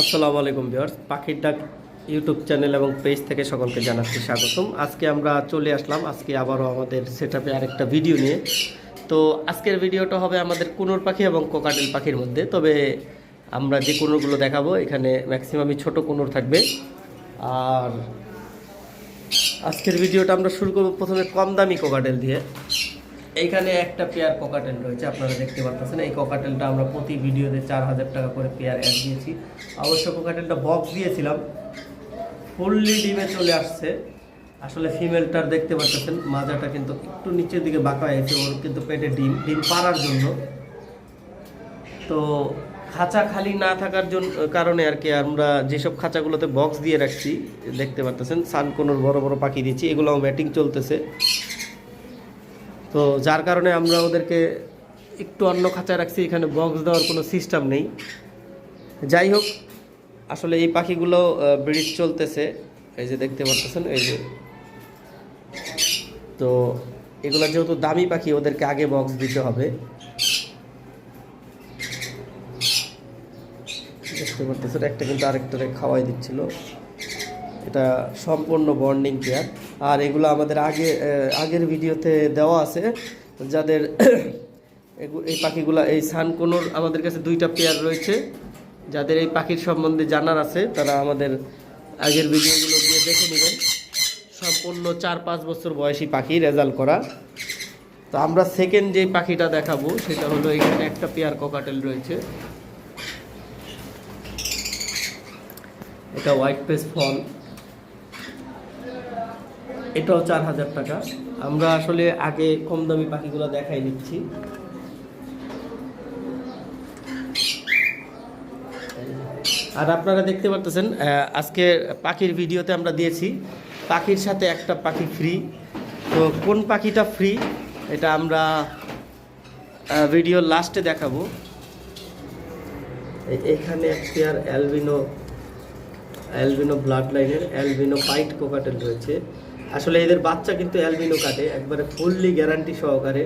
আসসালামু আলাইকুম ভিউয়ার্স, পাখির ডাক ইউটিউব চ্যানেল এবং পেজ থেকে সকলকে জানাচ্ছি স্বাগতম। আজকে আমরা চলে আসলাম, আজকে আবারও আমাদের সেটআপে আরেকটা ভিডিও নিয়ে। তো আজকের ভিডিওটা হবে আমাদের কুনুর পাখি এবং কোকাটেল পাখির মধ্যে। তবে আমরা যে কুনুরগুলো দেখাবো, এখানে ম্যাক্সিমামই ছোট কুনুর থাকবে। আর আজকের ভিডিওটা আমরা শুরু করব প্রথমে কম দামি কোকাটেল দিয়ে। এইখানে একটা পেয়ার কোকাটেল রয়েছে, আপনারা দেখতে পাচ্ছেন এই কোকাটেলটা আমরা প্রতি ভিডিওতে চার হাজার টাকা করে পেয়ার অ্যাড দিয়েছি। অবশ্য কোকাটেলটা বক্স দিয়েছিলাম। ফুললি ডিমে চলে আসছে। আসলে ফিমেলটার দেখতে পাচ্ছেন মাজাটা কিন্তু একটু নিচের দিকে বাঁকা হয়েছে ওর কিন্তু পেটে ডিম ডিম পাড়ার জন্য। তো খাঁচা খালি না থাকার জন্য কারণে আর কি আমরা যেসব খাঁচাগুলোতে বক্স দিয়ে রাখছি, দেখতে পাচ্ছেন সানকোনোর বড় বড় পাখি দিয়েছি, এগুলোও ব্যাটিং চলতেছে। তো যার কারণে আমরা ওদেরকে একটু অন্য খাঁচায় রাখছি, এখানে বক্স দেওয়ার কোনো সিস্টেম নেই। যাই হোক, আসলে এই পাখিগুলো ব্রিড চলতেছে। এই যে দেখতে পাচ্ছেন এই যে। তো এগুলো যেহেতু দামি পাখি, ওদেরকে আগে বক্স দিতে হবে। দেখতে পাচ্ছেন একটা কিন্তু আরেকটারে খাওয়াই দিচ্ছিল। এটা সম্পূর্ণ বন্ডিং পেয়ার আর এগুলো আমাদের আগে আগের ভিডিওতে দেওয়া আছে। যাদের এই পাখিগুলো, এই সানকোনোর আমাদের কাছে দুইটা পেয়ার রয়েছে। যাদের এই পাখির সম্বন্ধে জানার আছে, তারা আমাদের আগের ভিডিওগুলো গিয়ে দেখে নেবেন। সম্পূর্ণ চার পাঁচ বছর বয়সী পাখি রেজাল্ট করা। তো আমরা সেকেন্ড যে পাখিটা দেখাবো, সেটা হলো এখানে একটা পেয়ার ককাটেল রয়েছে। এটা হোয়াইট পেস ফল এটাও চার হাজার টাকা। আমরা আসলে আগে কম দামি পাখিগুলো দেখাই নিচ্ছি। আর আপনারা দেখতে পারতেছেন আজকে পাখির ভিডিওতে আমরা দিয়েছি। পাখির সাথে একটা পাখি ফ্রি তো কোন পাখিটা ফ্রি এটা আমরা ভিডিও লাস্টে দেখাবো। এখানে এক পেয়ার অ্যালবিনো অ্যালবিনো ব্লাড লাইনের অ্যালবিনো পাইট কোকাটেল রয়েছে। আসলে এদের বাচ্চা কিন্তু অ্যালবিনো কাটে, একবারে ফুললি গ্যারান্টি সহকারে।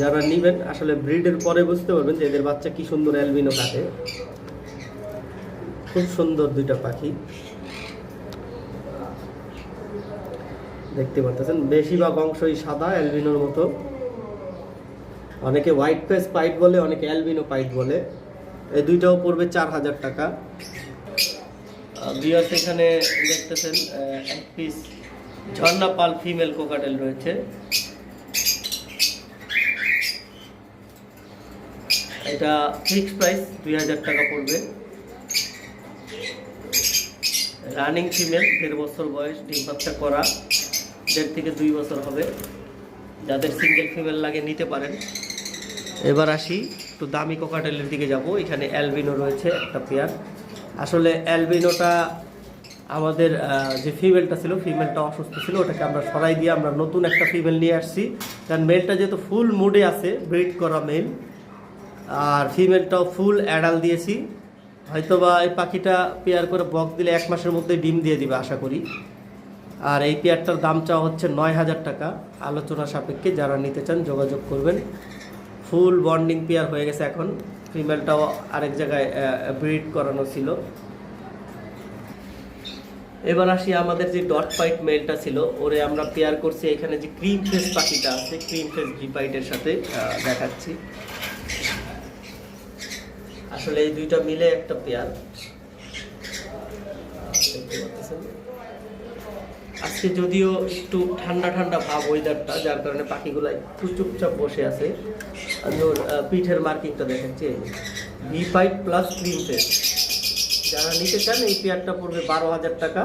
যারা নেবেন, আসলে ব্রিডের পরে বুঝতে পারবেন যে এদের বাচ্চা কি সুন্দর অ্যালবিনো কাটে। খুব সুন্দর দুইটা পাখি। দেখতে পাচ্ছেন, বেশিরভাগ অংশই সাদা অ্যালবিনোর মতো। অনেকে হোয়াইট ফেস পাইট বলে, অনেকে অ্যালবিনো পাইট বলে। এই দুইটাও পড়বে চার হাজার টাকা। বিয়াস এখানে দেখতেছেন এক পিস ঝর্ণা পাল ফিমেল কোকাটেল রয়েছে। এটা ফিক্সড প্রাইস দুই হাজার টাকা পড়বে। রানিং ফিমেল দেড় বছর বয়স, ডিম বাচ্চা করা। দেড় থেকে দুই বছর হবে। যাদের সিঙ্গেল ফিমেল লাগে নিতে পারেন। এবার আসি একটু দামি কোকাটেলের দিকে যাব। এখানে অ্যালবিনো রয়েছে একটা পেয়ার আসলে অ্যালবিনোটা আমাদের যে ফিমেলটা ছিল ফিমেলটা অসুস্থ ছিল, ওটাকে আমরা সরাই দিয়ে আমরা নতুন একটা ফিমেল নিয়ে আসছি। কারণ মেলটা যেহেতু ফুল মুডে আছে ব্রিড করা মেল আর ফিমেলটাও ফুল অ্যাডাল দিয়েছি। হয়তোবা এই পাখিটা পেয়ার করে বক্স দিলে এক মাসের মধ্যে ডিম দিয়ে দিবে, আশা করি। আর এই পেয়ারটার দাম চাওয়া হচ্ছে নয় হাজার টাকা। আলোচনা সাপেক্ষে যারা নিতে চান যোগাযোগ করবেন। ফুল বন্ডিং পেয়ার হয়ে গেছে এখন। ফিমেলটাও আরেক জায়গায় ব্রিড করানো ছিল। এবার আসি আমাদের যে ডট পাইট মেলটা ছিল, ওরে আমরা পেয়ার করছি এখানে যে ক্রিম ফেস পাখিটা আছে ক্রিম ফেস জিপাইটের সাথে দেখাচ্ছি। আসলে এই দুইটা মিলে একটা পেয়ার। আজকে যদিও একটু ঠান্ডা ঠান্ডা ভাব ওয়েদারটা যার কারণে পাখিগুলো একটু চুপচাপ বসে আছে। পিঠের মার্কিংটা দেখাচ্ছি V pipe plus cream face যারা নিতে চান, এই পেয়ারটা পড়বে বারো হাজার টাকা।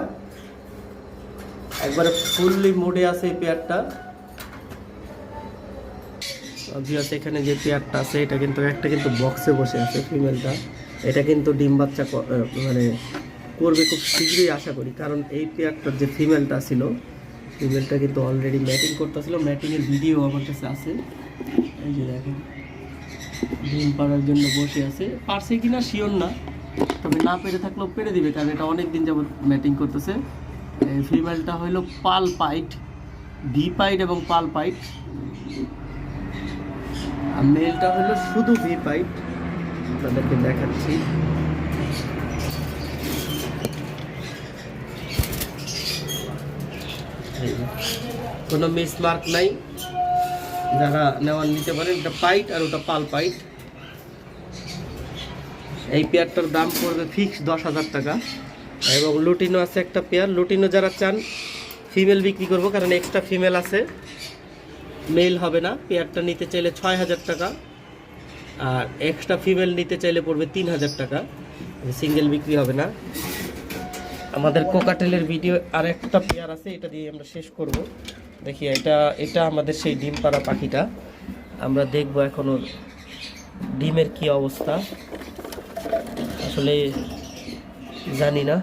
একবারে ফুললি মোডে আছে এই পেয়ারটা। অবভিয়াস এখানে যে পেয়ারটা আছে, এটা কিন্তু একটা কিন্তু বক্সে বসে আছে ফিমেলটা এটা কিন্তু ডিম বাচ্চা মানে করবে খুব শীঘ্রই, আশা করি। কারণ এই পেয়ারটার যে ফিমেলটা ছিল ফিমেলটা কিন্তু অলরেডি ম্যাটিং করতেছিল। ম্যাটিংয়ের ভিডিও আমার কাছে আছে। এই যে দেখেন, ডিম পাড়ার জন্য বসে আছে। পারছে কিনা শিওর না। তবে না পেরে থাকলেও পেরে দিবে, কারণ এটা অনেক দিন যাবত ম্যাটিং করতেছে। ফিমেলটা হইল পাল পাইট ডি পাইট এবং পাল পাইট। আর মেলটা হলো শুধু ভি পাইট। আপনাদেরকে দেখাচ্ছি। কোনো মিসমার্ক নাই। যারা নেওয়ার নিতে পারেন, এটা পাইট আর ওটা পাল পাইট। এই পেয়ারটার দাম পড়বে ফিক্স দশ হাজার টাকা। এবং লুটিনো আছে একটা পেয়ার। লুটিনো যারা চান ফিমেল বিক্রি করব, কারণ এক্সট্রা ফিমেল আছে। মেল হবে না, পেয়ারটা নিতে চাইলে ছয় হাজার টাকা। আর এক্সট্রা ফিমেল নিতে চাইলে পড়বে তিন হাজার টাকা। সিঙ্গেল বিক্রি হবে না। আমাদের কোকাটেলের ভিডিও আর একটা পেয়ার আছে, এটা দিয়ে আমরা শেষ করব। দেখি, এটা এটা আমাদের সেই ডিম পাড়া পাখিটা। আমরা দেখব এখন ডিমের কি অবস্থা। আসলে জানি না।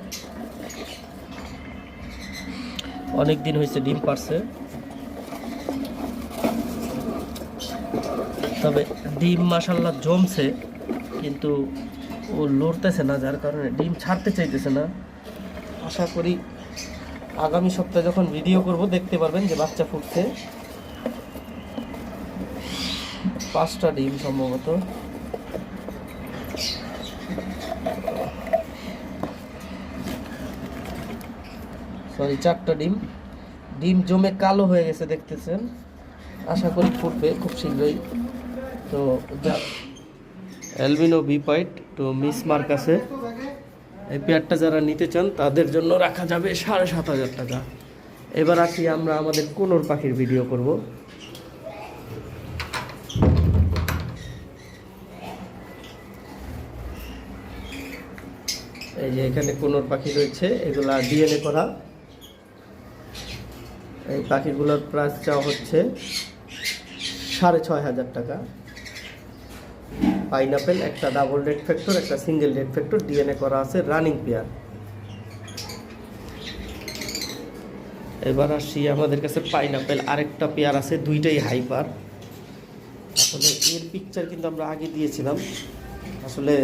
অনেক দিন হয়েছে ডিম পারছে। তবে ডিম মাসাল্লাহ জমছে, কিন্তু ও লড়তেছে না, যার কারণে ডিম ছাড়তে চাইতেছে না। আশা করি আগামী সপ্তাহে যখন ভিডিও করব, দেখতে পারবেন যে বাচ্চা ফুটছে। পাঁচটা ডিম সম্ভবত। সরি চারটা ডিম। ডিম জমে কালো হয়ে গেছে, দেখতেছেন। আশা করি ফুটবে খুব শীঘ্রই। তো অ্যালবিনো বি পাইট তো মিস মার্ক আছে এই পেয়ারটা যারা নিতে চান, তাদের জন্য রাখা যাবে সাড়ে সাত হাজার টাকা। এবার আসি আমরা আমাদের কোনোর পাখির ভিডিও করব। এই যে এখানে কোনোর পাখি রয়েছে, এগুলা ডিএনএ করা। এই পাখিগুলোর প্রাইস চাওয়া হচ্ছে সাড়ে ছয় হাজার টাকা। পাইনাপেল একটা ডাবল রেড ফ্যাক্টর একটা সিঙ্গেল রেড ফ্যাক্টর ডিএনএ করা আছে রানিং পেয়ার এবার আসি আমাদের কাছে পাইনাপেল আরেকটা পেয়ার আছে, দুইটাই হাইপার আসলে এর পিকচার কিন্তু আমরা আগে দিয়েছিলাম। আসলে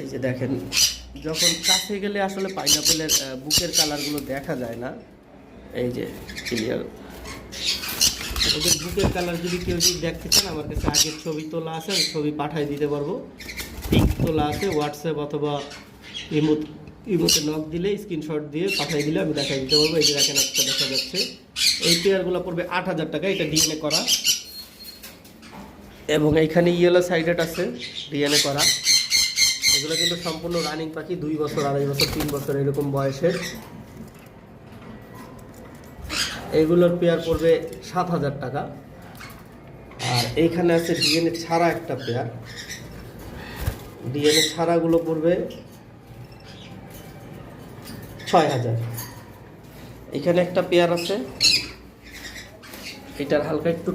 এই যে দেখেন যখন কাছে গেলে আসলে পাইনাপেলের বুকের কালারগুলো দেখা যায় না, এই যে ক্লিয়ার ওদের বুকের কালার যদি কেউ যদি দেখতে চান, আমার কাছে আগের ছবি তোলা আছে আমি ছবি পাঠিয়ে দিতে পারব। পিক তোলা আছে হোয়াটসঅ্যাপ অথবা ইমোত ইমোতে নক দিলে স্ক্রিনশট দিয়ে পাঠিয়ে দিলে আমি দেখাই দিতে পারব। এই যে দেখেন একটা দেখা যাচ্ছে। এই পেয়ারগুলো পড়বে আট হাজার টাকা, এটা ডিএনএ করা। এবং এইখানে ইয়েলো সাইডেড আছে ডিএনএ করা। এগুলো কিন্তু সম্পূর্ণ রানিং পাখি, দুই বছর, আড়াই বছর, তিন বছর এরকম বয়সের। এগুলোর পেয়ার পড়বে সাত হাজার টাকা। আর এইখানে আছে ডিএনএ ছাড়া একটা পেয়ার ডিএনএ ছাড়াগুলো পড়বে ছয় হাজার। এখানে একটা পেয়ার আছে। এটার হালকা একটু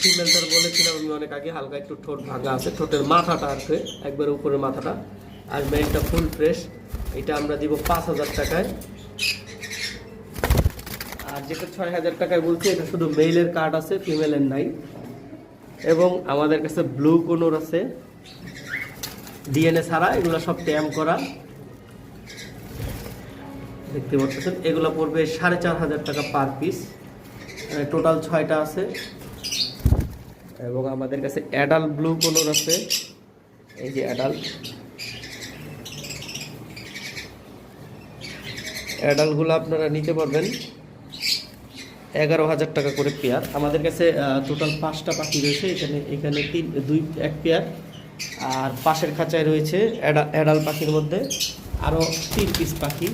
ফিমেলটার বলেছিলাম, আমি অনেক আগে হালকা একটু ঠোঁট ভাঙা আছে। ঠোঁটের মাথাটা আর একবার উপরের মাথাটা। আর মেয়েটা ফুল ফ্রেশ এটা আমরা দিব পাঁচ হাজার টাকায়। আর যেটা ছয় হাজার টাকায় বলছি, এটা শুধু মেইলের কার্ড আছে ফিমেলের নাই। এবং আমাদের কাছে ব্লু কোনোর আছে। ডিএনএ ছাড়া এগুলো সব ট্যাম করা। দেখতে পাচ্ছেন, এগুলো পড়বে সাড়ে চার হাজার টাকা পার পিস টোটাল ছয়টা আছে। এবং আমাদের কাছে অ্যাডাল ব্লু কোনোর আছে। এই যে অ্যাডাল অ্যাডালগুলো আপনারা নিতে পারবেন। এগারো হাজার টাকা করে পেয়ার। আমাদের কাছে টোটাল পাঁচটা পাখি রয়েছে। এখানে এখানে তিন, দুই, এক পেয়ার। আর পাশের খাঁচায় রয়েছে অ্যাডা- অ্যাডাল পাখির মধ্যে আরও তিন পিস পাখি।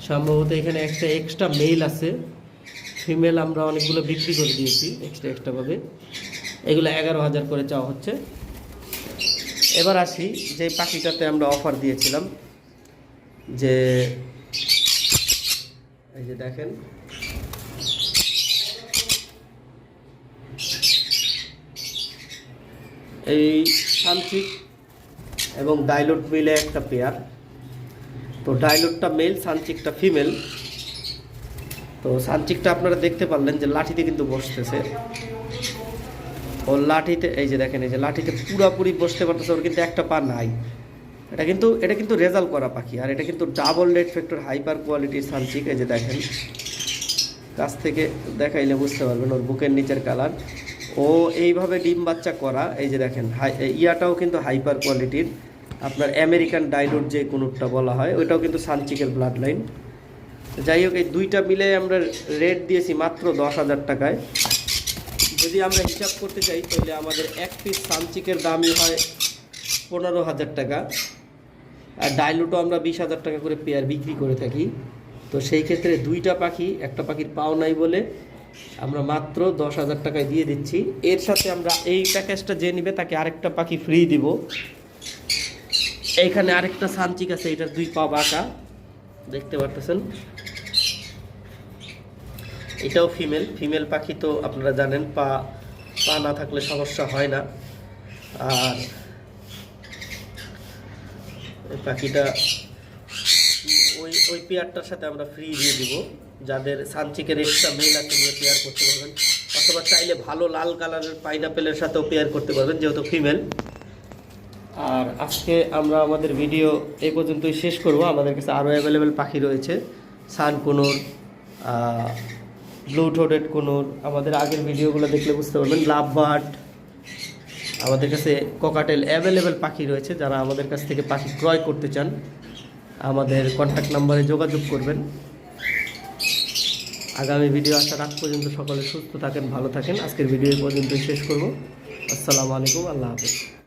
সম্ভবত এখানে একটা এক্সট্রা মেল আছে। ফিমেল আমরা অনেকগুলো বিক্রি করে দিয়েছি এক্সট্রা এক্সট্রাভাবে এগুলো এগারো হাজার করে চাওয়া হচ্ছে। এবার আসি যে পাখিটাতে আমরা অফার দিয়েছিলাম যে এই যে দেখেন। এই সান্ত্রিক এবং ডাইলুট মিলে একটা পেয়ার। তো ডাইলুটটা মেল সানচিকটা ফিমেল। তো সানচিকটা আপনারা দেখতে পারলেন যে লাঠিতে কিন্তু বসতেছে। ওর লাঠিতে, এই যে দেখেন, এই যে লাঠিতে পুরাপুরি বসতে পারতেছে, ওর কিন্তু একটা পা নাই। এটা কিন্তু এটা কিন্তু রেজাল্ট করা পাখি। আর এটা কিন্তু ডাবল রেড ফ্যাক্টর হাইপার কোয়ালিটির সানচিক এই যে দেখেন। কাছ থেকে দেখাইলে বুঝতে পারবেন ওর বুকের নিচের কালার ও এইভাবে ডিম বাচ্চা করা, এই যে দেখেন ইয়াটাও কিন্তু হাইপার কোয়ালিটির আপনার আমেরিকান ডাইনোর যে কোনোটা বলা হয়, ওইটাও কিন্তু সানচিকের ব্লাড লাইন যাই হোক, এই দুইটা মিলে আমরা রেট দিয়েছি মাত্র দশ হাজার টাকায়। যদি আমরা হিসাব করতে চাই তাহলে আমাদের এক পিস সানচিকের দামই হয় পনেরো হাজার টাকা। আর ডাইলুটও আমরা বিশ হাজার টাকা করে পেয়ার বিক্রি করে থাকি। তো সেই ক্ষেত্রে দুইটা পাখি, একটা পাখির পাও নাই বলে আমরা মাত্র দশ হাজার টাকায় দিয়ে দিচ্ছি। এর সাথে আমরা এই প্যাকেজটা যে নিবে তাকে আরেকটা পাখি ফ্রি দিব। এইখানে আরেকটা সানচিক আছে, এটার দুই পা বাঁকা। দেখতে পারতেছেন? এটাও ফিমেল ফিমেল পাখি তো আপনারা জানেন, পা পা না থাকলে সমস্যা হয় না। আর পাখিটা ওই ওই পেয়ারটার সাথে আমরা ফ্রি দিয়ে দিব। যাদের সানচিকের এক্সট্রা মেল আছে, নিয়ে পেয়ার করতে পারবেন। অথবা চাইলে ভালো লাল কালারের পাইনাপেলের সাথেও পেয়ার করতে পারবেন, যেহেতু ফিমেল আর আজকে আমরা আমাদের ভিডিও এই পর্যন্তই শেষ করব। আমাদের কাছে আরও অ্যাভেলেবেল পাখি রয়েছে। সান কুনুর ব্লু ঠোঁটেড কুনুর। আমাদের আগের ভিডিওগুলো দেখলে বুঝতে পারবেন। লাভ বার্ড আমাদের কাছে ককাটেল অ্যাভেলেবেল পাখি রয়েছে, যারা আমাদের কাছ থেকে পাখি ক্রয় করতে চান, আমাদের কন্ট্যাক্ট নাম্বারে যোগাযোগ করবেন। আগামী ভিডিও আসার আগ পর্যন্ত সকলে সুস্থ থাকেন, ভালো থাকেন। আজকের ভিডিও পর্যন্ত শেষ করব। আসসালামু আলাইকুম, আল্লাহ হাফেজ।